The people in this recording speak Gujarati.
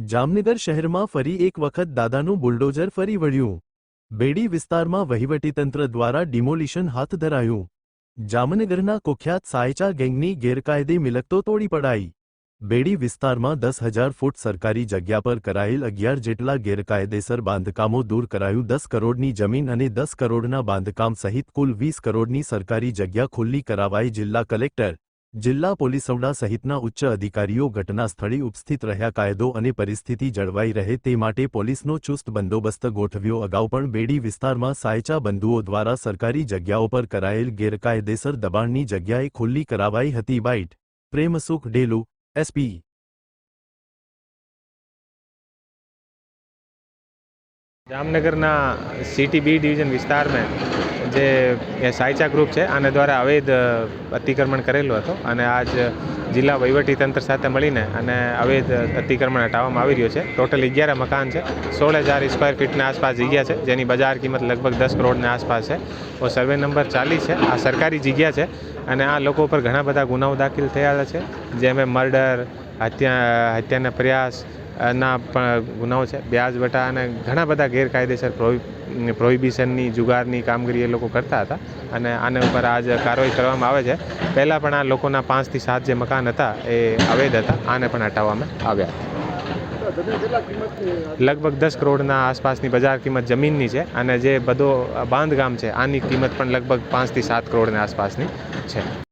જામનગર શહેરમાં ફરી એક વખત દાદાનું બુલડોઝર ફરી વળ્યું. બેડી વિસ્તારમાં વહીવટીતંત્ર દ્વારા ડિમોલિશન હાથ ધરાયું. જામનગરના કુખ્યાત સાયચા ગેંગની ગેરકાયદે મિલકતો તોડી પડાઈ. બેડી વિસ્તારમાં દસ હજાર ફૂટ સરકારી જગ્યા પર કરાયેલ અગિયાર જેટલા ગેરકાયદેસર બાંધકામો દૂર કરાયું દસ કરોડની જમીન અને દસ કરોડના બાંધકામ સહિત કુલ વીસ કરોડની સરકારી જગ્યા ખુલ્લી કરાવાઈ જિલ્લા કલેક્ટર જિલ્લા પોલીસ વડા સહિતના ઉચ્ચ અધિકારીઓ ઘટના સ્થળે ઉપસ્થિત રહ્યા કાયદો અને પરિસ્થિતિ જળવાઈ રહે તે માટે પોલીસનો ચુસ્ત બંદોબસ્ત ગોઠવ્યો. અગાઉ પણ બેડી વિસ્તારમાં સાયચા બંધુઓ દ્વારા સરકારી જગ્યાઓ પર કરાયેલ ગેરકાયદેસર દબાણની જગ્યાએ ખુલ્લી કરાવાઈ હતી. બાઇટ, પ્રેમસુખ ડેલુ એસપી જામનગરના સિટી બી ડિવિઝન વિસ્તારમાં જે સાયચા ગ્રુપ છે, આને દ્વારા અવૈધ અતિક્રમણ કરેલું હતું અને આજ જિલ્લા વહીવટીતંત્ર સાથે મળીને અને અવૈધ અતિક્રમણ હટાવવામાં આવી રહ્યું છે. ટોટલ અગિયાર મકાન છે, સોળ હજાર સ્ક્વેર ફીટની આસપાસ જગ્યા છે, જેની બજાર કિંમત લગભગ દસ કરોડની આસપાસ છે. ઓ સર્વે નંબર ચાલીસ છે, આ સરકારી જગ્યા છે અને આ લોકો ઉપર ઘણા બધા ગુનાઓ દાખલ થયા છે. જેમાં મર્ડર હત્યા, હત્યાના પ્રયાસ ના, પણ ગુનાઓ છે. વ્યાજવટા અને ઘણા બધા ગેરકાયદેસર પ્રોહિ, પ્રોહિબિશનની, જુગારની કામગીરી એ લોકો કરતા હતા. અને આને ઉપર આજ કાર્યવાહી કરવામાં આવે છે. પહેલાં પણ આ લોકોના પાંચથી સાત જે મકાન હતા એ અવૈધ હતા. આને પણ હટાવવામાં આવ્યા લગભગ દસ કરોડના આસપાસની બજાર કિંમત જમીનની છે અને જે બધો બાંધકામ છે, આની કિંમત પણ લગભગ પાંચથી સાત કરોડની આસપાસની છે.